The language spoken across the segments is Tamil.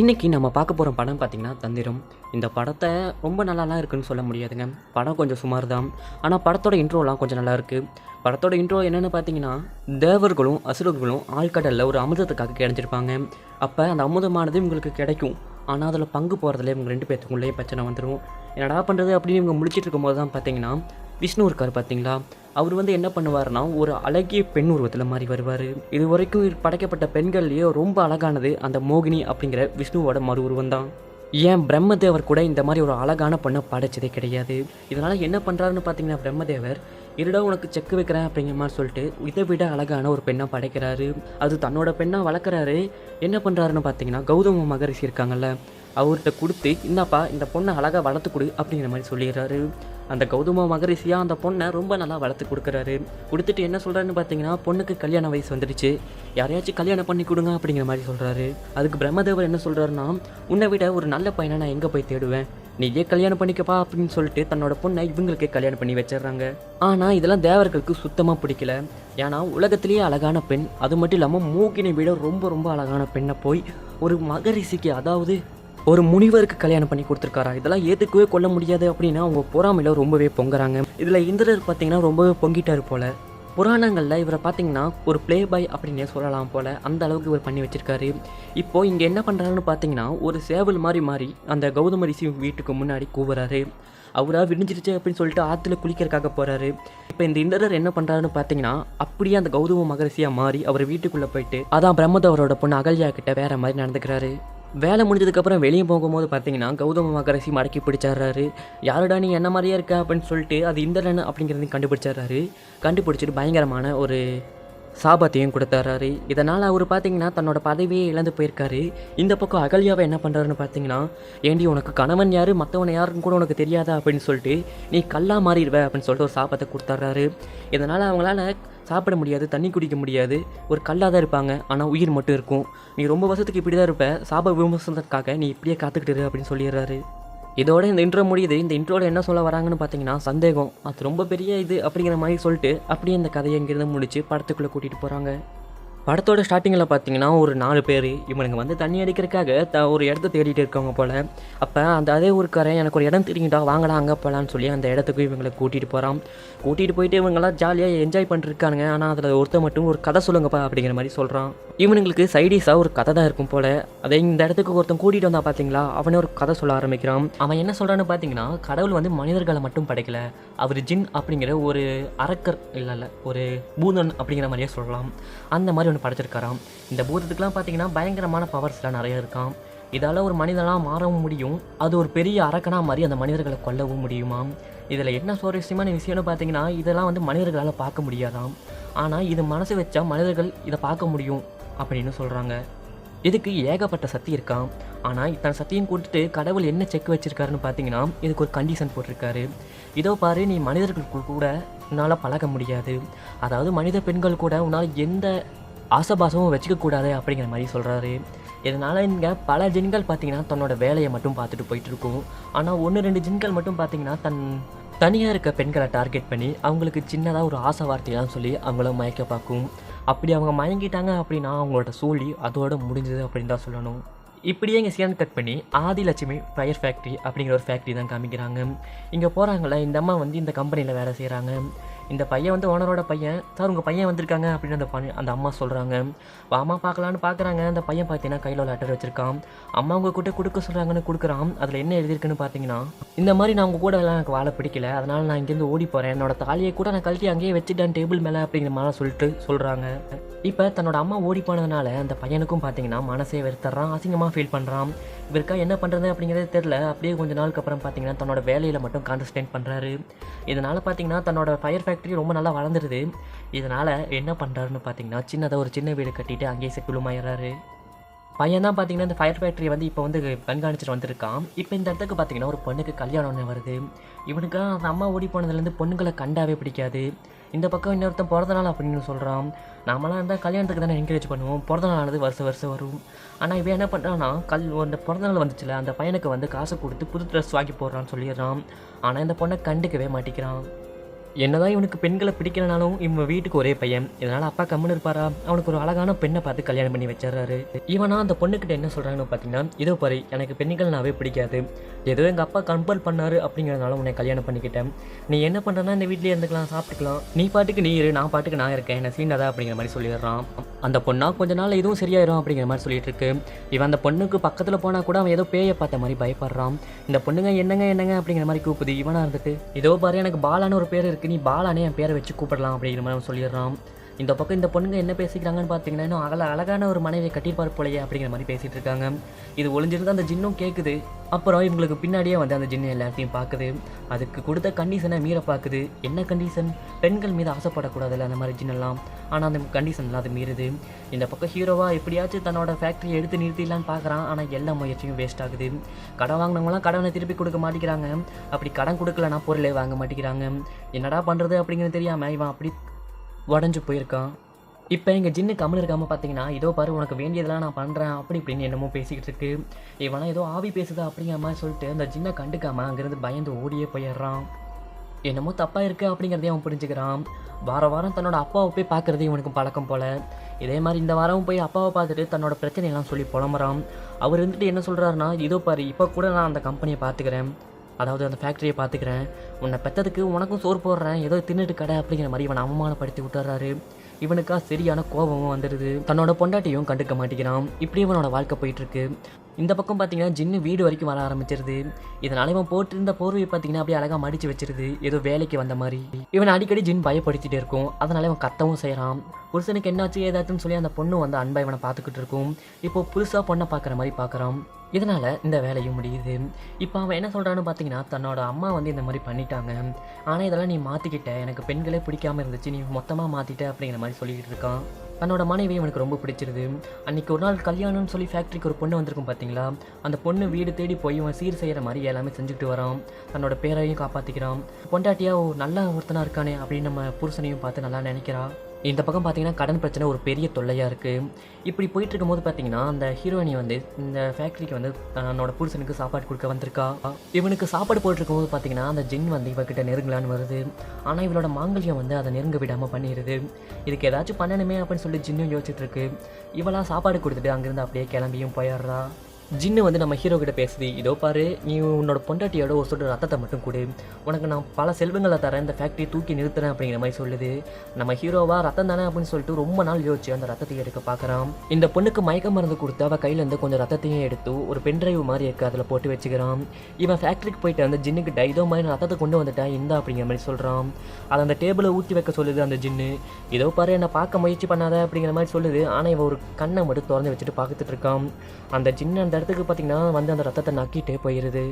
இன்றைக்கி நம்ம பார்க்க போகிற படம் பார்த்திங்கன்னா தந்திரம். இந்த படத்தை ரொம்ப நல்லாலாம் இருக்குதுன்னு சொல்ல முடியாதுங்க. படம் கொஞ்சம் சுமார் தான் ஆனால் படத்தோட இன்ட்ரோலாம் கொஞ்சம் நல்லா இருக்குது படத்தோட இன்ட்ரோ என்னென்னு பார்த்தீங்கன்னா தேவர்களும் அசுரர்களும் ஆழ்கடலில் ஒரு அமிர்தத்துக்காக கிடைச்சிருப்பாங்க அப்போ அந்த அமுதமானது இவங்களுக்கு கிடைக்கும். ஆனால் அதில் பங்கு போகிறதுல இவங்க ரெண்டு பேர்த்துக்குள்ளேயே பிரச்சனை வந்துடும் என்னடா பண்ணுறது அப்படின்னு இவங்க முடிச்சிட்டு இருக்கும்போது தான் பார்த்தீங்கன்னா விஷ்ணு இருக்கார் பார்த்தீங்களா அவர் வந்து என்ன பண்ணுவார்னா ஒரு அழகிய பெண் உருவத்தில் மாறி வருவார். இது வரைக்கும் படைக்கப்பட்ட பெண்கள்லேயே ரொம்ப அழகானது அந்த மோகினி அப்படிங்கிற விஷ்ணுவோட மறு உருவம் தான். ஏன் பிரம்மதேவர் கூட இந்த மாதிரி ஒரு அழகான பொண்ணை படைச்சதே கிடையாது. இதனால் என்ன பண்ணுறாருன்னு பார்த்தீங்கன்னா பிரம்மதேவர் இருடா உனக்கு செக்கு வைக்கிறேன் அப்படிங்கிற மாதிரி சொல்லிட்டு இதை விட அழகான ஒரு பெண்ணை படைக்கிறாரு. அது தன்னோட பெண்ணாக வளர்க்குறாரு. என்ன பண்ணுறாருன்னு பார்த்தீங்கன்னா கௌதம மகரிஷி இருக்காங்கல்ல அவர்கிட்ட கொடுத்து இந்தாப்பா இந்த பொண்ணை அழகாக வளர்த்து கொடு அப்படிங்கிற மாதிரி சொல்லிடுறாரு. அந்த கௌதம மகரிஷியா அந்த பொண்ணை ரொம்ப நல்லா வளர்த்து கொடுக்குறாரு. கொடுத்துட்டு என்ன சொல்கிறாருன்னு பார்த்தீங்கன்னா பொண்ணுக்கு கல்யாண வயசு வந்துடுச்சு. யாரையாச்சும் கல்யாணம் பண்ணி கொடுங்க அப்படிங்கிற மாதிரி சொல்கிறாரு அதுக்கு பிரம்மதேவர் என்ன சொல்கிறாருன்னா உன்னை விட ஒரு நல்ல பையனை நான் எங்கே போய் தேடுவேன்? நீயே கல்யாணம் பண்ணிக்கப்பா அப்படின்னு சொல்லிட்டு தன்னோட பொண்ணை இவங்களுக்கே கல்யாணம் பண்ணி வச்சிடுறாங்க. ஆனால் இதெல்லாம் தேவர்களுக்கு சுத்தமாக பிடிக்கல. ஏன்னா உலகத்திலேயே அழகான பெண் அது மட்டும் இல்லாமல் மூக்கினை விட ரொம்ப ரொம்ப அழகான பெண்ணை போய் ஒரு மகரிஷிக்கு அதாவது ஒரு முனிவருக்கு கல்யாணம் பண்ணி கொடுத்துருக்காரா? இதெல்லாம் ஏற்றுக்கவே கொள்ள முடியாது அப்படின்னா அவங்க பொறாமையில் ரொம்பவே பொங்குறாங்க. இதில் இந்திரர் பார்த்தீங்கன்னா ரொம்பவே பொங்கிட்டாரு போல. புராணங்களில் இவரை பார்த்தீங்கன்னா ஒரு ப்ளே பாய் அப்படின்னே சொல்லலாம் போல். அந்த அளவுக்கு இவர் பண்ணி வச்சிருக்காரு. இப்போது இங்கே என்ன பண்ணுறாருன்னு பார்த்தீங்கன்னா ஒரு சேவல் மாதிரி மாறி அந்த கௌதம ரிஷி வீட்டுக்கு முன்னாடி கூவுறாரு. அவராக விடிஞ்சிருச்சு அப்படின்னு சொல்லிட்டு ஆற்றுல குளிக்கிறக்காக போகிறாரு இப்போ இந்த இந்திரர் என்ன பண்ணுறாருன்னு பார்த்தீங்கன்னா அப்படியே அந்த கௌதம மகரிஷியாக மாறி அவர் வீட்டுக்குள்ளே போயிட்டு அதான் பிரம்மதவரோட பொண்ணு அகல்யா கிட்ட வேற மாதிரி நடந்துக்கிறாரு. வேலை முடிஞ்சதுக்கப்புறம் வெளியே போகும்போது பார்த்தீங்கன்னா கௌதம மகரசி மடக்கி பிடிச்சாடுறாரு. யாருடா நீ என்ன மாதிரியே இருக்க? அப்படின்னு சொல்லிட்டு அது இந்திரன் அப்படிங்கிறதையும் கண்டுபிடிச்சாடுறாரு. கண்டுபிடிச்சிட்டு பயங்கரமான ஒரு சாபத்தையும் கொடுத்துட்றாரு. இதனால் அவர் பார்த்தீங்கன்னா தன்னோட பதவியே இழந்து போயிருக்காரு. இந்த பக்கம் அகல்யாவை என்ன பண்ணுறாருன்னு பார்த்தீங்கன்னா ஏண்டி உனக்கு கணவன் யார்? மற்றவனை யாருன்னு கூட உனக்கு தெரியாதா? அப்படின்னு சொல்லிட்டு நீ கல்லா மாறிடுவ அப்படின்னு சொல்லிட்டு ஒரு சாபத்தை கொடுத்துட்றாரு. இதனால் அவங்களால சாப்பிட முடியாது தண்ணி குடிக்க முடியாது. ஒரு கல்லாக தான் இருப்பாங்க ஆனால் உயிர் மட்டும் இருக்கும். நீ ரொம்ப வருஷத்துக்கு இப்படி தான் இருப்ப சாப விமர்சனத்துக்காக நீ இப்படியே காத்துக்கிட்டு இரு அப்படின்னு சொல்லிடுறாரு. இதோட இந்த இன்ட்ரோ முடியுது. இந்த இன்ட்ரோவில் என்ன சொல்ல வராங்கன்னு பார்த்தீங்கன்னா சந்தேகம். அது ரொம்ப பெரிய இது அப்படிங்கிற மாதிரி சொல்லிட்டு அப்படியே இந்த கதையை இங்கேருந்து முடிச்சு படத்துக்குள்ளே கூட்டிகிட்டு போகிறாங்க படத்தோட ஸ்டார்டிங்கில் பார்த்தீங்கன்னா ஒரு நாலு பேர் இவனுங்க வந்து தண்ணி அடிக்கிறதுக்காக த ஒரு இடத்த தேடிட்டு இருக்கவங்க போல். அப்போ அந்த அதே ஊருக்காரன் எனக்கு ஒரு இடம் தெரியும்டா வாங்கடா அங்கே போகலான்னு சொல்லி அந்த இடத்துக்கு இவங்களை கூட்டிகிட்டு போகிறான் கூட்டிகிட்டு போயிட்டு இவங்களாம் ஜாலியாக என்ஜாய் பண்ணிருக்கானுங்க ஆனால் அதில் ஒருத்தர் மட்டும் ஒரு கதை சொல்லுங்கப்பா அப்படிங்கிற மாதிரி சொல்கிறான் இவனுங்களுக்கு சைடிஸாக ஒரு கதை தான் இருக்கும் போல். அதே இந்த இடத்துக்கு ஒருத்தன் கூட்டிகிட்டு வந்தா பார்த்தீங்களா அவனே ஒரு கதை சொல்ல ஆரம்பிக்கிறான். அவன் என்ன சொல்கிறான்னு பார்த்தீங்கன்னா கடவுள் வந்து மனிதர்களை மட்டும் படைக்கல. அவர் ஜின் அப்படிங்கிற ஒரு அரக்கர் இல்லை இல்லை ஒரு பூதன் அப்படிங்கிற மாதிரியே சொல்லலாம். அந்த மாதிரி ஒன்று படைச்சிருக்காராம். இந்த பூதத்துக்குலாம் பார்த்தீங்கன்னா பயங்கரமான பவர்ஸ்லாம் நிறைய இருக்காம். இதால் ஒரு மனிதனாக மாறவும் முடியும். அது ஒரு பெரிய அரக்கனா மாதிரி அந்த மனிதர்களை கொல்லவும் முடியுமாம். இதில் என்ன சுவாரஸ்யமான விஷயம்னு பார்த்தீங்கன்னா இதெல்லாம் வந்து மனிதர்களால் பார்க்க முடியாதாம். ஆனால் இது மனசு வச்சா மனிதர்கள் இதை பார்க்க முடியும் அப்படின்னு சொல்கிறாங்க இதுக்கு ஏகப்பட்ட சக்தி இருக்கான் ஆனால் இத்தனை சக்தியும் கொடுத்துட்டு கடவுள் என்ன செக் வச்சிருக்காருன்னு பார்த்தீங்கன்னா இதுக்கு ஒரு கண்டிஷன் போட்டிருக்காரு. இதோ பாரு நீ மனிதர்களுக்கு கூட உன்னால் பழக முடியாது. அதாவது மனித பெண்கள் கூட உன்னால் எந்த ஆசபாசமும் வச்சுக்கக்கூடாது அப்படிங்கிற மாதிரி சொல்கிறாரு இதனால் இங்கே பல ஜின்கள் பார்த்தீங்கன்னா தன்னோட வேலையை மட்டும் பார்த்துட்டு போயிட்டு இருக்கும் ஆனால் ஒன்று ரெண்டு ஜின்கள் மட்டும் பார்த்தீங்கன்னா தன் தனியாக இருக்க பெண்களை டார்கெட் பண்ணி அவங்களுக்கு சின்னதாக ஒரு ஆசை வார்த்தையெல்லாம் சொல்லி அவங்கள மயக்க பார்க்கும். அப்படி அவங்க மயங்கிட்டாங்க அப்படின்னா அவங்களோட சூழி அதோட முடிஞ்சது அப்படின்னு தான் சொல்லணும். இப்படியே இங்கே சீன் கட் பண்ணி ஆதிலட்சுமி ஃபயர் ஃபேக்ட்ரி அப்படிங்கிற ஒரு ஃபேக்ட்ரி தான் காமிக்கிறாங்க. இங்கே போகிறாங்கள இந்த அம்மா வந்து இந்த கம்பெனியில் வேலை செய்கிறாங்க இந்த பையன் வந்து ஓனரோட பையன். சார் உங்கள் பையன் வந்திருக்காங்க அப்படின்னு அந்த பையன் அந்த அம்மா சொல்கிறாங்க வாமா பார்க்கலான்னு பார்க்குறாங்க அந்த பையன் பார்த்தீங்கன்னா கையில் ஒரு லெட்டர் வச்சுருக்கான். அம்மா உங்கள் கிட்ட கொடுக்க சொல்கிறாங்கன்னு கொடுக்குறான். அதில் என்ன எழுதியிருக்குன்னு பார்த்தீங்கன்னா இந்த மாதிரி நான் உங்கள் கூட எல்லாம் எனக்கு வாழ பிடிக்கல. அதனால் நான் இங்கேருந்து ஓடி போகிறேன் என்னோட தாலியை கூட நான் கழட்டி அங்கேயே வச்சுட்டேன் டேபிள் மேலே அப்படிங்கிற மாதிரி சொல்லிட்டு சொல்கிறாங்க இப்போ தன்னோட அம்மா ஓடி போனதுனால அந்த பையனுக்கும் பார்த்தீங்கன்னா மனசே வெறுத்துறான். அசிங்கமாக ஃபீல் பண்ணுறான் இவருக்கா என்ன பண்ணுறது அப்படிங்கிறதே தெரில அப்படியே கொஞ்ச நாளுக்கு அப்புறம் பார்த்தீங்கன்னா தன்னோட வேலையில் மட்டும் கான்சன்ட்ரேட் பண்ணுறாரு இதனால் பார்த்தீங்கன்னா தன்னோட ஃபயர் ஃபேக்ட்ரி ரொம்ப நல்லா வளர்ந்துருது. இதனால் என்ன பண்ணுறாருன்னு பார்த்தீங்கன்னா சின்னதாக ஒரு சின்ன வீடு கட்டிட்டு அங்கேயே செக்குலுமாயிடுறாரு பையன் தான் பார்த்தீங்கன்னா இந்த ஃபயர் ஃபேக்ட்ரி வந்து இப்போ வந்து கண்காணிச்சிட்டு வந்திருக்கான். இப்போ இந்த இடத்துக்கு பார்த்தீங்கன்னா ஒரு பொண்ணுக்கு கல்யாணம் ஒன்று வருது. இவனுக்கு அந்த அம்மா ஓடி போனதுலேருந்து பொண்ணுங்களை கண்டாவே பிடிக்காது. இந்த பக்கம் இன்னொருத்தன் பிறந்த நாள் அப்படின்னு சொல்கிறான் நாமெல்லாம் இருந்தால் கல்யாணத்துக்கு தானே என்கரேஜ் பண்ணுவோம். பிறந்த நாளானது வருஷம் வருஷம் வரும். ஆனால் இவன் என்ன பண்ணுறான்னா கல் அந்த பிறந்த நாள் வந்துச்சுல அந்த பையனுக்கு வந்து காசு கொடுத்து புது ட்ரெஸ் வாங்கி போடுறான்னு சொல்லிடுறான். ஆனால் இந்த பொண்ணை கண்டுக்கவே மாட்டேங்கிறான் என்னதான் இவனுக்கு பெண்களை பிடிக்கலனாலும் இவன் வீட்டுக்கு ஒரே பையன். இதனால் அப்பா கம்முன்னு இருப்பாரா? அவனுக்கு ஒரு அழகான பெண்ணை பார்த்து கல்யாணம் பண்ணி வச்சிடறாரு. இவனா அந்த பொண்ணுக்கிட்ட என்ன சொல்கிறாங்கன்னு பார்த்தீங்கன்னா இதோ பாரு எனக்கு பெண்கள்னாவே பிடிக்காது. ஏதோ எங்கள் அப்பா கம்பல் பண்ணாரு அப்படிங்கிறதுனால உன்னை கல்யாணம் பண்ணிக்கிட்டேன். நீ என்ன பண்ணுறனா இந்த வீட்லேயே இருந்துக்கலாம் சாப்பிட்டுக்கலாம். நீ பாட்டுக்கு நீ இரு நான் பாட்டுக்கு நான் இருக்கேன். என்ன சீண்டாதா அப்படிங்கிற மாதிரி சொல்லிடுறான். அந்த பொண்ணா கொஞ்ச நாள் இதுவும் சரியாயிரும் அப்படிங்கிற மாதிரி சொல்லிட்டு இருக்கு இவன் அந்த பொண்ணுக்கு பக்கத்தில் போனால் கூட அவன் ஏதோ பேயை பார்த்த மாதிரி பயப்படுறான். இந்த பொண்ணுங்க என்னங்க என்னங்க அப்படிங்கிற மாதிரி கூப்பிடுது. இவனா இருந்துட்டு இதோ பாரு எனக்கு பாலான ஒரு பேர் இருக்கு. நீ பாலானே என் பேரை வச்சு கூப்பிடலாம் அப்படிங்கிற மாதிரி சொல்லிடுறான். இந்த பக்கம் இந்த பொண்ணுங்க என்ன பேசிக்கிறாங்கன்னு பார்த்தீங்கன்னா இன்னும் அகல அழகான ஒரு மனைவியை கட்டியிருப்பார் போலையே அப்படிங்கிற மாதிரி பேசிட்டு இருக்காங்க. இது ஒளிஞ்சிருந்து அந்த ஜின்னும் கேட்குது அப்புறம் இவங்களுக்கு பின்னாடியே வந்து அந்த ஜின்னு எல்லாத்தையும் பார்க்குது அதுக்கு கொடுத்த கண்டிஷனை மீற பார்க்குது என்ன கண்டிஷன் பெண்கள் மீது ஆசைப்படக்கூடாதுல்ல அந்த மாதிரி ஜின்னெல்லாம். ஆனால் அந்த கண்டிஷன்லாம் அது மீறுது. இந்த பக்கம் ஹீரோவாக எப்படியாச்சும் தன்னோட ஃபேக்ட்ரியை எடுத்து நிறுத்திடலான்னு பார்க்குறான் ஆனால் எல்லா முயற்சியும் வேஸ்ட் ஆகுது. கடன் வாங்கினவங்களாம் கடனை திருப்பி கொடுக்க மாட்டேங்கிறாங்க. அப்படி கடன் கொடுக்கலனா பொருளே வாங்க மாட்டேங்கிறாங்க. என்னடா பண்ணுறது அப்படிங்கிறது தெரியாமல் இவன் அப்படி உடஞ்சி போயிருக்கான். இப்போ எங்கள் ஜின்னு கம்மல் இருக்காமல் பார்த்தீங்கன்னா இதோ பாரு உனக்கு வேண்டியதெல்லாம் நான் பண்ணுறேன் அப்படி இப்படின்னு என்னமோ பேசிக்கிட்டு இருக்கு. இவனா ஏதோ ஆவி பேசுதா அப்படிங்கிற மாதிரி சொல்லிட்டு அந்த ஜின்னை கண்டுக்காம அங்கேருந்து பயந்து ஓடியே போயிடுறான். என்னமோ தப்பாக இருக்கு அப்படிங்கிறதையும் அவன் புரிஞ்சுக்கிறான். வார வாரம் தன்னோட அப்பாவை போய் பார்க்குறது இவனுக்கு பழக்கம் போல். இதே மாதிரி இந்த வாரம் போய் அப்பாவை பார்த்துட்டு தன்னோட பிரச்சனையெல்லாம் சொல்லி புலம்புறான். அவர் இருந்துட்டு என்ன சொல்கிறாருன்னா இதோ பாரு இப்போ கூட நான் அந்த கம்பெனியை பார்த்துக்கிறேன். அதாவது அந்த ஃபேக்ட்ரியை பார்த்துக்கிறேன் உன்னை பெற்றதுக்கு உனக்கும் சோறு போடுறேன். ஏதோ தின்னுட்டு கடை அப்படிங்கிற மாதிரி இவனை அவமானப்படுத்தி விட்டுறாரு. இவனுக்கா சரியான கோபமும் வந்துடுது. தன்னோட பொண்டாட்டியும் கண்டுக்க மாட்டேங்கிறான். இப்படி இவனோட வாழ்க்கை போயிட்டுருக்கு இந்த பக்கம் பார்த்தீங்கன்னா ஜின்னு வீடு வரைக்கும் வர ஆரம்பிச்சிருது. இதனால இவன் போட்டிருந்த போர்வையை பார்த்தீங்கன்னா அப்படியே அழகாக மடிச்சு வச்சிருது. ஏதோ வேலைக்கு வந்த மாதிரி. இவன் அடிக்கடி ஜின் பயப்படுத்திகிட்டே இருக்கும். அதனால இவன் கத்தவும் செய்கிறான் புருஷனுக்கு என்னாச்சு ஏதாச்சுன்னு சொல்லி அந்த பொண்ணு வந்து அன்பை இவனை பார்த்துக்கிட்டு இருக்கும். இப்போ புதுசாக பொண்ணை பார்க்குற மாதிரி பார்க்குறான். இதனால் இந்த வேலையும் முடியுது. இப்போ அவன் என்ன சொல்கிறான்னு பார்த்தீங்கன்னா தன்னோட அம்மா வந்து இந்த மாதிரி பண்ணிட்டாங்க. ஆனால் இதெல்லாம் நீ மாற்றிக்கிட்ட எனக்கு பெண்களே பிடிக்காம இருந்துச்சு. நீ மொத்தமாக மாற்றிட்ட அப்படிங்கிற மாதிரி சொல்லிக்கிட்டு இருக்கான். தன்னோட மனைவி இவனுக்கு ரொம்ப பிடிச்சிருது. அன்னைக்கு ஒரு நாள் கல்யாணம்னு சொல்லி ஃபேக்ட்ரிக்கு ஒரு பொண்ணு வந்திருக்கும் பார்த்தீங்களா அந்த பொண்ணு வீடு தேடி போய் இவன் சீர் செய்கிற மாதிரி எல்லாமே செஞ்சுக்கிட்டு வரான். தன்னோட பேரையும் காப்பாற்றிக்கிறான் பொண்டாட்டியா ஓ ஒருத்தனாக ஒருத்தனா இருக்கானே அப்படின்னு நம்ம புருஷனையும் பார்த்து நல்லா நினைக்கிறா. இந்த பக்கம் பார்த்தீங்கன்னா கடன் பிரச்சனை ஒரு பெரிய தொல்லையாக இருக்குது இப்படி போயிட்டு இருக்கும்போது பார்த்தீங்கன்னா அந்த ஹீரோயினி வந்து இந்த ஃபேக்ட்ரிக்கு வந்து தன்னோட புருஷனுக்கு சாப்பாடு கொடுக்க வந்திருக்கா? இவனுக்கு சாப்பாடு போயிட்டு போது பார்த்தீங்கன்னா அந்த ஜின் வந்து இவகிட்ட நெருங்கலான்னு வருது. ஆனால் இவளோட மாங்கல்யம் வந்து அதை நெருங்க விடாமல் பண்ணிடுது இதுக்கு ஏதாச்சும் பண்ணணுமே அப்படின்னு சொல்லி ஜின்னும் யோசிச்சுட்டு இருக்கு. இவளா சாப்பாடு கொடுத்துட்டு அங்கேருந்து அப்படியே கிளம்பியும் போயிடுறா. ஜின்னு வந்து நம்ம ஹீரோ கிட்ட பேசுது இதோ பாரு நீ உன்னோட பொண்டாட்டியோட ஒரு சொட்டு ரத்தத்தை மட்டும் கொடு. உனக்கு நான் பல செல்வங்களை தரேன் இந்த ஃபேக்ட்ரி தூக்கி நிறுத்துறேன் அப்படிங்கிற மாதிரி சொல்லுது. நம்ம ஹீரோவா ரத்தம் தானே அப்படின்னு சொல்லிட்டு ரொம்ப நாள் யோசிச்சு அந்த ரத்தத்தை எடுக்க பார்க்குறான். இந்த பொண்ணுக்கு மயக்க மருந்து கொடுத்து அவள் கையிலேருந்து கொஞ்சம் ரத்தத்தையும் எடுத்து ஒரு பென்ட்ரைவ் மாதிரி இருக்கு அதில் போட்டு வச்சுக்கிறான். இவன் ஃபேக்ட்ரிக்கு போயிட்டு அந்த ஜின்னுக்கிட்ட இதோ மாதிரி நான் ரத்தத்தை கொண்டு வந்துட்டேன் இந்தா அப்படிங்கிற மாதிரி சொல்கிறான் அதை அந்த டேபிளை ஊற்றி வைக்க சொல்லுது அந்த ஜின்னு. இதோ பாரு என்னை பார்க்க முயற்சி பண்ணாத அப்படிங்கிற மாதிரி சொல்லுது. ஆனால் இவன் ஒரு கண்ணை மட்டும் திறந்து வச்சுட்டு பார்த்துட்டு இருக்கான். அந்த ஜின்னு அந்த இடத்துக்கு பார்த்தீங்கன்னா வந்து அந்த ரத்தத்தை நக்கிட்டே போயிடுது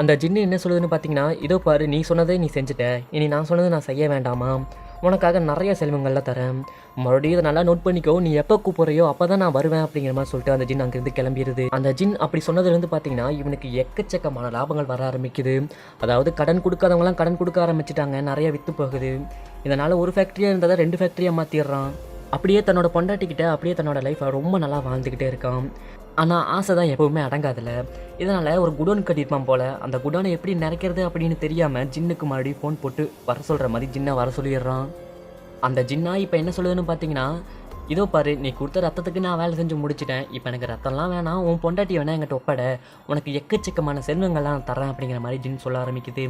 அந்த ஜின்னு என்ன சொல்லுதுன்னு பார்த்தீங்கன்னா இதோ பாரு நீ சொன்னதை நீ செஞ்சுட்ட. இனி நான் சொன்னதை நான் செய்ய வேண்டாமா? உனக்காக நிறைய செல்வங்கள்லாம் தரேன். மறுபடியும் இதை நல்லா நோட் பண்ணிக்கோ. நீ எப்போ கூப்பிட்றியோ அப்போ தான் நான் வருவேன் அப்படிங்கிற மாதிரி சொல்லிட்டு அந்த ஜின் அங்கேருந்து கிளம்பிடுது அந்த ஜின் அப்படி சொன்னதுலேருந்து பார்த்தீங்கன்னா இவனுக்கு எக்கச்சக்கமான லாபங்கள் வர ஆரம்பிக்குது. அதாவது கடன் கொடுக்காதவங்களாம் கடன் கொடுக்க ஆரம்பிச்சிட்டாங்க. நிறைய விற்று போகுது. இதனால் ஒரு ஃபேக்ட்ரியாக இருந்ததை ரெண்டு ஃபேக்ட்ரியாக மாற்றிடுறான் அப்படியே தன்னோட பொண்டாட்டிக்கிட்ட அப்படியே தன்னோட லைஃப்பை ரொம்ப நல்லா வாழ்ந்துக்கிட்டே இருக்கான். ஆனால் ஆசை தான் எப்போவுமே அடங்காதில்ல இதனால் ஒரு குடோன் கட்டியிருப்பான் போல். அந்த குடோனை எப்படி நிறைக்கிறது அப்படின்னு தெரியாமல் ஜின்னுக்கு மறுபடியும் ஃபோன் போட்டு வர சொல்கிற மாதிரி ஜின்னை வர சொல்லிடுறான். அந்த ஜின்னா இப்போ என்ன சொல்லுதுன்னு பார்த்தீங்கன்னா இதோ பாரு நீ கொடுத்த ரத்தத்துக்கு நான் வேலை செஞ்சு முடிச்சிட்டேன். இப்போ எனக்கு ரத்தம்லாம் வேணாம். உன் பொண்டாட்டி வேணா என்கிட்ட ஒப்பட. உனக்கு எக்கச்சக்கமான செல்வங்கள்லாம் தரேன் அப்படிங்கிற மாதிரி ஜின் சொல்ல ஆரம்பிக்குது.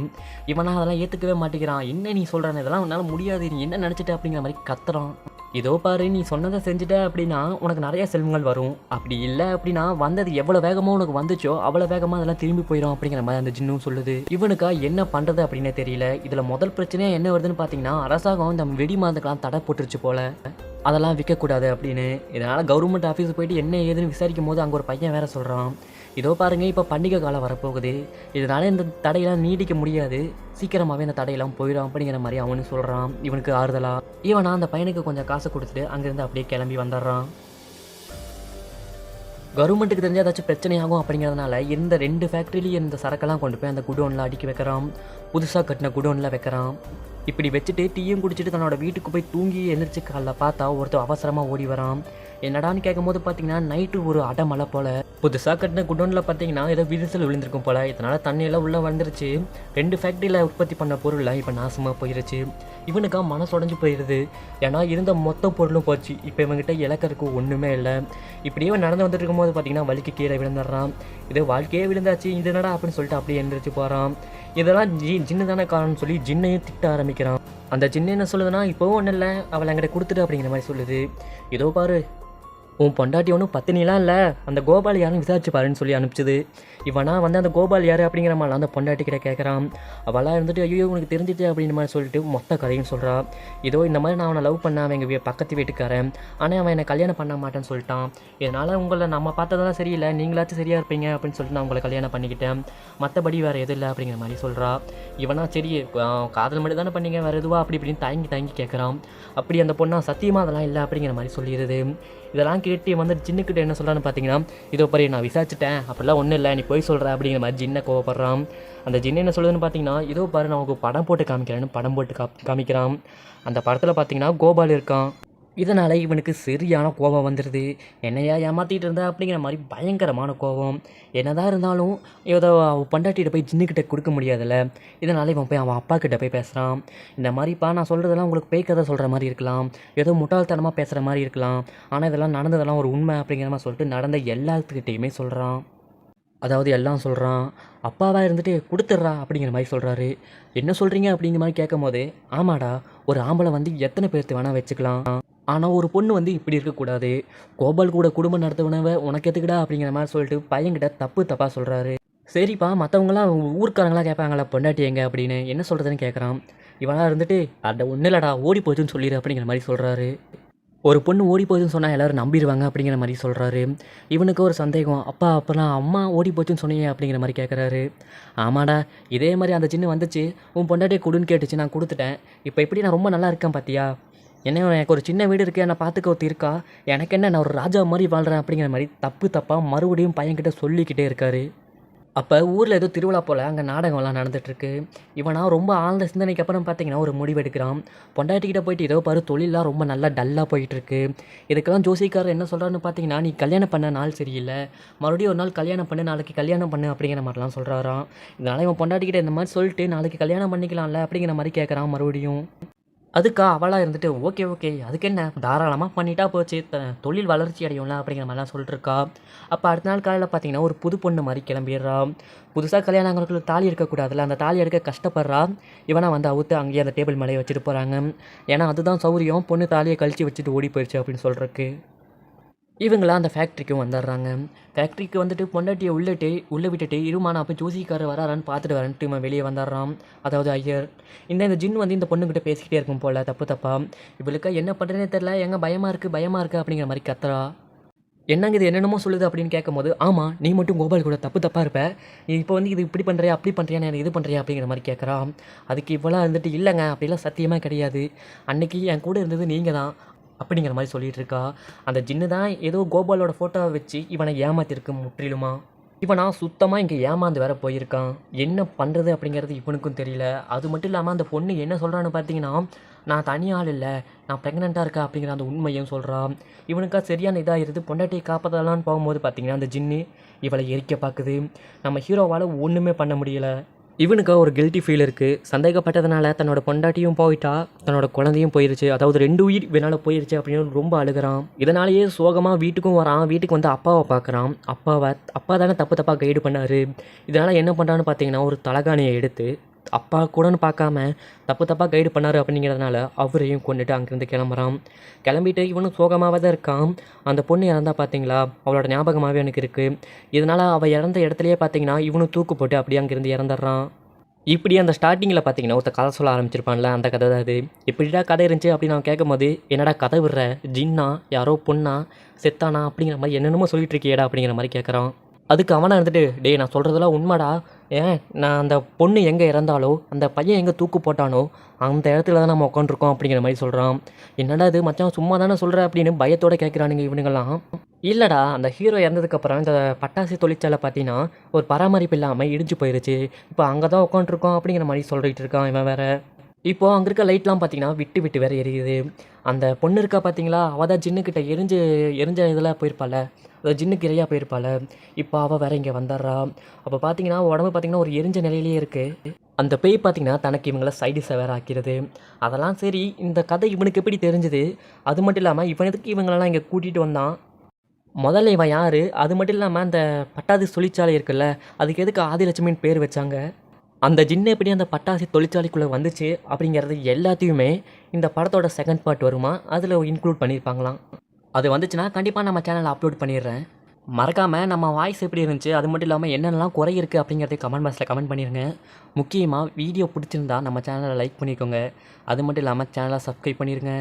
இவனா அதெல்லாம் ஏற்றுக்கவே மாட்டேங்கிறான். என்ன நீ சொல்கிறான் இதெல்லாம் உன்னால் முடியாது. நீ என்ன நினச்சிட்ட அப்படிங்கிற மாதிரி கத்துறான். இதோ பாரு நீ சொன்னதை செஞ்சுட்ட அப்படின்னா உனக்கு நிறைய செல்வங்கள் வரும். அப்படி இல்லை அப்படின்னா வந்தது எவ்வளோ வேகமாக உனக்கு வந்துச்சோ அவ்வளோ வேகமாக அதெல்லாம் திரும்பி போயிடும் அப்படிங்கிற மாதிரி அந்த ஜின்னும் சொல்லுது. இவனுக்கா என்ன பண்ணுறது அப்படின்னே தெரியல. இதில் முதல் பிரச்சனையாக என்ன வருதுன்னு பார்த்தீங்கன்னா அரசாங்கம் இந்த வெடி மருந்துக்கெல்லாம் தடை போட்டுருச்சு போல. அதெல்லாம் விற்கக்கூடாது அப்படின்னு. இதனால் கவர்மெண்ட் ஆஃபீஸ் போயிட்டு என்ன ஏதுன்னு விசாரிக்கும் போது அங்கே ஒரு பையன் வேறு சொல்கிறான் இதோ பாருங்கள் இப்போ பண்டிகை காலம் வரப்போகுது. இதனால இந்த தடையெல்லாம் நீடிக்க முடியாது. சீக்கிரமாகவே இந்த தடையெல்லாம் போயிடும் அப்படிங்கிற மாதிரி அவனு சொல்கிறான் இவனுக்கு ஆறுதலாக இவனா அந்த பையனுக்கு கொஞ்சம் காசு கொடுத்துட்டு அங்கேருந்து அப்படியே கிளம்பி வந்துடுறான். கவர்மெண்ட்டுக்கு தெரிஞ்ச ஏதாச்சும் பிரச்சனையாகும் அப்படிங்கிறதுனால இருந்த ரெண்டு ஃபேக்ட்ரிலையும் இருந்த சரக்கெல்லாம் கொண்டு போய் அந்த குடோனில் அடுக்கி வைக்கிறான். புதுசாக கட்டின குடோனில் வைக்கிறான். இப்படி வச்சுட்டு டீயும் குடிச்சிட்டு தன்னோட வீட்டுக்கு போய் தூங்கி எழுந்திரிச்சு காலைல பார்த்தா ஒருத்தர் அவசரமாக ஓடி வரான். என்னடான்னு கேட்கும்போது பார்த்தீங்கன்னா நைட்டு ஒரு அடமலை போல். புதுசாக கட்டின குடோனில் பார்த்தீங்கன்னா ஏதோ விரிசல் விழுந்திருக்கும் போல். இதனால் தண்ணியெல்லாம் உள்ளே வந்துருச்சு. ரெண்டு ஃபேக்ட்ரியில் உற்பத்தி பண்ண பொருள்லாம் இப்போ நாசமாக போயிருச்சு. இவனுக்கா மனசு உடஞ்சி போயிடுது ஏன்னா இருந்த மொத்த பொருளும் போச்சு. இப்போ இவங்ககிட்ட இலக்கறக்கு ஒன்றுமே இல்லை. இப்படியே இவன் நடந்து வந்துட்டு இருக்கும்போது பார்த்தீங்கன்னா வலிக்கு கீழே விழுந்துடுறான். இது வாழ்க்கையே விழுந்தாச்சு. இது என்னடா அப்படின்னு சொல்லிட்டு அப்படியே எழுந்திரிச்சு போகிறான் இதெல்லாம் ஜி ஜின்னு தானே காரணம்னு சொல்லி ஜின்னையும் திட்ட ஆரம்பிக்கிறான். அந்த ஜின்னு என்ன சொல்லுதுன்னா இப்போவும் ஒன்றும் இல்லை அவளை என்கிட்ட கொடுத்துட்டு அப்படிங்கிற மாதிரி சொல்லுது. இதோ பாரு உன் பொண்டாட்டி ஒன்றும் பத்தினிலாம் இல்லை. அந்த கோபால் யாரும் விசாரிச்சு பாருன்னு சொல்லி அனுப்பிச்சது. இவனா வந்து அந்த கோபால் யார் அப்படிங்கிற மாதிரி அந்த பொண்டாட்டி கிட்ட கேட்குறான் அவளாக இருந்துட்டு ஐயோ உனக்கு தெரிஞ்சிட்டு அப்படின்ற மாதிரி சொல்லிட்டு மொத்த கதையும் சொல்கிறான் இதோ இந்த மாதிரி நான் அவனை லவ் பண்ண அவன் எங்கள் பக்கத்து வீட்டுக்காரன். ஆனால் அவன் என்னை கல்யாணம் பண்ண மாட்டேன்னு சொல்லிட்டான். இதனால் உங்களை நம்ம பார்த்ததெல்லாம் சரியில்லை. நீங்களாச்சும் சரியாக இருப்பீங்க அப்படின்னு சொல்லிட்டு நான் உங்களை கல்யாணம் பண்ணிக்கிட்டேன். மற்றபடி வேறு எதுவும் இல்லை அப்படிங்கிற மாதிரி சொல்கிறா இவனா சரி காதல் மட்டும் தானே பண்ணீங்க வேறு எதுவா? அப்படி இப்படின்னு தயங்கி தயங்கி கேட்குறான் அப்படி அந்த பொண்ணா சத்தியமாக அதெல்லாம் இல்லை அப்படிங்கிற மாதிரி சொல்லிடுது இதெல்லாம் கேட்டு வந்து ஜின்னுக்கிட்ட என்ன சொல்கிறான்னு பார்த்தீங்கன்னா இதோ பாரு நான் விசாரிச்சிட்டேன். அப்படிலாம் ஒன்றும் இல்லை நீ போய் சொல்கிற அப்படிங்கிற மாதிரி ஜின்னை கோவப்படுறான். அந்த ஜின்னு என்ன சொல்லுதுன்னு பார்த்தீங்கன்னா இதோ பாரு நான் உங்களுக்கு படம் போட்டு காமிக்கிறேன்னு படம் போட்டு கா காமிக்கிறான். அந்த படத்தில் பார்த்தீங்கன்னா கோபால் இருக்கான். இதனால் இவனுக்கு சரியான கோபம் வந்துடுது என்னையா ஏமாற்றிட்டு இருந்தா அப்படிங்கிற மாதிரி பயங்கரமான கோபம். என்னதான் இருந்தாலும் ஏதோ பண்டாட்டிகிட்ட போய் ஜின்னுக்கிட்ட கொடுக்க முடியாதுல்ல. இதனால் இவன் போய் அவன் அப்பா கிட்ட போய் பேசுகிறான் இந்த மாதிரிப்பா நான் சொல்கிறதெல்லாம் உங்களுக்கு பேய் கதை சொல்கிற மாதிரி இருக்கலாம். ஏதோ முட்டாள்தனமாக பேசுகிற மாதிரி இருக்கலாம். ஆனால் இதெல்லாம் நடந்ததெல்லாம் ஒரு உண்மை அப்படிங்கிற மாதிரி சொல்லிட்டு நடந்த எல்லாத்துக்கிட்டேயுமே சொல்கிறான் அதாவது எல்லாம் சொல்கிறான் அப்பாவாக இருந்துட்டு கொடுத்துட்றா அப்படிங்கிற மாதிரி சொல்கிறாரு என்ன சொல்கிறீங்க அப்படிங்கிற மாதிரி கேட்கும் போது ஆமாடா ஒரு ஆம்பளை வந்து எத்தனை பேர்த்து வேணால் வச்சுக்கலாம். ஆனால் ஒரு பொண்ணு வந்து இப்படி இருக்கக்கூடாது. கோபால் கூட குடும்பம் நடத்துவனவ உனக்கு எதுக்குடா அப்படிங்கிற மாதிரி சொல்லிட்டு பையன்கிட்ட தப்பு தப்பாக சொல்கிறாரு சரிப்பா மற்றவங்களாம் ஊர்க்காரங்களாம் கேட்பாங்களா பொண்டாட்டி எங்கே? அப்படின்னு. என்ன சொல்கிறதுன்னு கேட்குறான் இவனாக இருந்துட்டு அட ஒன்றும் இல்லடா ஓடி போச்சுன்னு சொல்லிடு அப்படிங்கிற மாதிரி சொல்கிறாரு ஒரு பொண்ணு ஓடி போச்சுன்னு சொன்னால் எல்லோரும் நம்பிடுவாங்க அப்படிங்கிற மாதிரி சொல்கிறாரு இவனுக்கு ஒரு சந்தேகம் அப்பா அப்போலாம் அம்மா ஓடி போச்சுன்னு சொன்னீங்க அப்படிங்கிற மாதிரி கேட்குறாரு ஆமாடா இதே மாதிரி அந்த சின்ன வந்துச்சு. உன் பொண்டாட்டியை கொடுன்னு கேட்டுச்சு நான் கொடுத்துட்டேன். இப்போ எப்படி நான் ரொம்ப நல்லா இருக்கேன் பார்த்தியா என்ன எனக்கு ஒரு சின்ன வீடு இருக்குது என்னை பார்த்துக்க ஒருத்தி இருக்கா எனக்கு என்ன நான் ஒரு ராஜா மாதிரி வாழ்கிறேன் அப்படிங்கிற மாதிரி தப்பு தப்பாக மறுபடியும் பையன்கிட்ட சொல்லிக்கிட்டே இருக்காரு. அப்போ ஊரில் ஏதோ திருவிழா போல் அங்கே நாடகம்லாம் நடந்துகிட்ருக்கு இவனா ரொம்ப ஆழ்ந்த சிந்தனைக்கு அப்புறம் பார்த்தீங்கன்னா ஒரு முடிவு எடுக்கிறான். பொண்டாட்டிக்கிட்ட போயிட்டு ஏதோ பாரு தொழிலெலாம் ரொம்ப நல்லா டல்லாக போயிட்டுருக்கு. இதுக்கெல்லாம் ஜோசிக்காரர் என்ன சொல்கிறாருன்னு பார்த்தீங்கன்னா நீ கல்யாணம் பண்ண நாள் சரியில்லை. மறுபடியும் ஒரு நாள் கல்யாணம் பண்ணு நாளைக்கு கல்யாணம் பண்ணு அப்படிங்கிற மாதிரிலாம் சொல்கிறாராம் இதனால் இவன் பொண்டாட்டிக்கிட்ட இந்த மாதிரி சொல்லிட்டு நாளைக்கு கல்யாணம் பண்ணிக்கலாம்ல அப்படிங்கிற மாதிரி கேட்குறான் மறுபடியும். அதுக்கா அவளாக இருந்துட்டு ஓகே ஓகே அதுக்கு என்ன தாராளமாக பண்ணிட்டா போச்சு. த தொழில் வளர்ச்சி அடையும்ல அப்படிங்கிற மாதிரிலாம் சொல்லிட்டுருக்கா. அப்போ அடுத்த நாள் காலையில் பார்த்தீங்கன்னா ஒரு புது பொண்ணு மாதிரி கிளம்பிடுறா. புதுசாக கல்யாணம் ஆகிறவங்களுக்கு தாலி எடுக்கக்கூடாதுல்ல அந்த தாலி எடுக்க கஷ்டப்படுறா. இவனை வந்து அவுத்து அங்கேயே அந்த டேபிள் மேலேயே வச்சுட்டு போகிறாங்க ஏன்னா அதுதான் சௌரியம். பொண்ணு தாலியை கழிச்சு வச்சுட்டு ஓடி போயிடுச்சு அப்படின்னு சொல்கிறக்கு இவங்களாம் அந்த ஃபேக்ட்ரிக்கும் வந்துடுறாங்க. ஃபேக்ட்ரிக்கு வந்துட்டு பொண்டாட்டியை உள்ளிட்டு உள்ளே விட்டுட்டு இருமானா அப்போ ஜோசிக்காரர் வராரான்னு பார்த்துட்டு வரேன்ட்டு இவன் வெளியே வந்துடுறான். அதாவது ஐயர். இந்த இந்த ஜின் வந்து இந்த பொண்ணுக்கிட்ட பேசிக்கிட்டே இருக்கும் போல் தப்பு தப்பா. இவளுக்கு என்ன பண்ணுறதுனே தெரில எங்கே பயமாக இருக்குது பயமாக இருக்குது அப்படிங்கிற மாதிரி கத்துறா. என்னங்க இது என்னென்னமோ சொல்லுது அப்படின்னு கேட்கும்போது ஆமாம் நீ மட்டும் கோபால் கூட தப்பு தப்பாக இருப்ப. நீ இப்போ வந்து இது இப்படி பண்ணுறியா அப்படி பண்ணுறியா நான் இது பண்ணுறியா அப்படிங்கிற மாதிரி கேட்குறான் அதுக்கு இவ்வளோ இருந்துட்டு இல்லைங்க அப்படிலாம் சத்தியமாக கிடையாது. அன்னைக்கு என் கூட இருந்தது நீங்கள் தான் அப்படிங்கிற மாதிரி சொல்லிட்டு இருக்கா அந்த ஜின்னு தான் ஏதோ கோபாலோட ஃபோட்டோவை வச்சு இவனை ஏமாத்திருக்கு முற்றிலுமா. இவனா சுத்தமாக இங்கே ஏமாந்து வேற போயிருக்கான். என்ன பண்ணுறது அப்படிங்கிறது இவனுக்கும் தெரியல. அது மட்டும் இல்லாமல் அந்த பொண்ணு என்ன சொல்கிறான்னு பார்த்தீங்கன்னா நான் தனி ஆள் இல்லை. நான் ப்ரெக்னெண்ட்டாக இருக்கா அப்படிங்கிற அந்த உண்மையும் சொல்கிறான் இவனுக்கா சரியான இதாக இருக்குது பொண்டாட்டியை காப்பாற்றலான்னு போகும்போது பார்த்தீங்கன்னா அந்த ஜின்னு இவளை எரிக்க பார்க்குது நம்ம ஹீரோவால் ஒன்றுமே பண்ண முடியல. இவனுக்கு ஒரு கில்ட்டி ஃபீல் இருக்குது சந்தேகப்பட்டதுனால தன்னோட பொண்டாட்டியும் போயிட்டா தன்னோட குழந்தையும் போயிருச்சு. அதாவது ரெண்டு உயிர் இவனால் போயிருச்சு அப்படின்னு ரொம்ப அழுகிறான். இதனாலேயே சோகமாக வீட்டுக்கும் வரான். வீட்டுக்கு வந்து அப்பாவை பார்க்குறான். அப்பாவை அப்பா தானே தப்பு தப்பாக கைடு பண்ணார். இதனால் என்ன பண்ணுறான்னு பார்த்தீங்கன்னா ஒரு தலகாணியை எடுத்து அப்பா கூடன்னு பார்க்காம தப்பு தப்பாக கைடு பண்ணாரு அப்படிங்கிறதுனால அவரையும் கொண்டுட்டு அங்கேருந்து கிளம்புறான். கிளம்பிட்டு இவனும் சோகமாகவே தான் இருக்கான். அந்த பொண்ணு இறந்தா பார்த்தீங்களா அவளோட ஞாபகமாகவே எனக்கு இருக்குது இதனால் அவள் இறந்த இடத்துலையே பார்த்தீங்கன்னா இவனும் தூக்கு போட்டு அப்படியே அங்கேருந்து இறந்துடுறான். இப்படி அந்த ஸ்டார்டிங்கில் பார்த்தீங்கன்னா ஒருத்த கதை சொல்ல ஆரம்பிச்சிருப்பான்ல அந்த கதை தான் அது. இப்படிடா கதை இருந்துச்சு அப்படின்னு நான் கேட்கும்போது என்னடா கதை விடுற? ஜின்னா யாரோ பொண்ணா செத்தானா? அப்படிங்கிற மாதிரி என்னென்னமோ சொல்லிட்டு இருக்கியடா அப்படிங்கிற மாதிரி கேட்குறான் அதுக்கு அவனாக இருந்துட்டு டேய் நான் சொல்கிறதெல்லாம் உண்மைடா. ஏன்? நான் அந்த பொண்ணு எங்கே இறந்தாலோ அந்த பையன் எங்கே தூக்கு போட்டானோ அந்த இடத்துல தான் நம்ம உட்காந்துருக்கோம் அப்படிங்கிற மாதிரி சொல்கிறான் என்னடா இது மச்சான் சும்மா தானே சொல்கிற அப்படின்னு பயத்தோடு கேட்குறானுங்க இவனுங்கெல்லாம். இல்லைடா அந்த ஹீரோ இறந்ததுக்கப்புறம் இந்த பட்டாசு தொழிற்சாலை பார்த்தீங்கன்னா ஒரு பராமரிப்பு இல்லாமல் இடிஞ்சு போயிருச்சு. இப்போ அங்கே தான் உட்காந்துருக்கோம் அப்படிங்கிற மாதிரி சொல்லிட்டு இருக்கான் இவன் வேறு. இப்போது அங்கே இருக்க லைட்லாம் பார்த்தீங்கன்னா விட்டு விட்டு வேறு எரியுது. அந்த பொண்ணு இருக்கா பார்த்தீங்களா அவள் தான் ஜின்னுக்கிட்ட எரிஞ்சு எரிஞ்ச இதில் போயிருப்பாள் ஜின்னுக்கு இரையாக போயிருப்பாள். இப்போ அவள் வேற இங்கே வந்துடுறா அப்போ பார்த்தீங்கன்னா உடம்பு பார்த்தீங்கன்னா ஒரு எரிஞ்ச நிலையிலேயே இருக்குது அந்த பேய் பார்த்தீங்கன்னா தனக்கு இவங்கள சைடிஸை வேற ஆக்கிறது அதெல்லாம் சரி இந்த கதை இவனுக்கு எப்படி தெரிஞ்சுது? அது மட்டும் இல்லாமல் இவன் எதுக்கு இவங்களெல்லாம் இங்கே கூட்டிகிட்டு வந்தான். முதல்ல இவன் யார்? அது மட்டும் இல்லாமல் அந்த பட்டாசு தொழிற்சாலை இருக்குல்ல அதுக்கு எதுக்கு ஆதிலட்சுமின்னு பேர் வச்சாங்க? அந்த ஜின்னு எப்படி அந்த பட்டாசு தொழிற்சாலைக்குள்ளே வந்துச்சு அப்படிங்கிறது எல்லாத்தையுமே இந்த படத்தோட செகண்ட் பார்ட் வருமா? அதில் இன்க்ளூட் பண்ணியிருப்பாங்களாம் அது வந்துச்சுன்னா கண்டிப்பாக நம்ம சேனலில் அப்லோட் பண்ணிடுறேன். மறக்காமல் நம்ம வாய்ஸ் எப்படி இருந்துச்சு அது மட்டும் இல்லாமல் என்னென்னலாம் குறை இருக்குது அப்படிங்கிறத கமெண்ட் பாக்ஸில் கமெண்ட் பண்ணிடுங்க முக்கியமாக வீடியோ பிடிச்சிருந்தா நம்ம சேனலை லைக் பண்ணிக்கோங்க. அது மட்டும் இல்லாமல் சேனலை சப்ஸ்கிரைப் பண்ணிடுங்க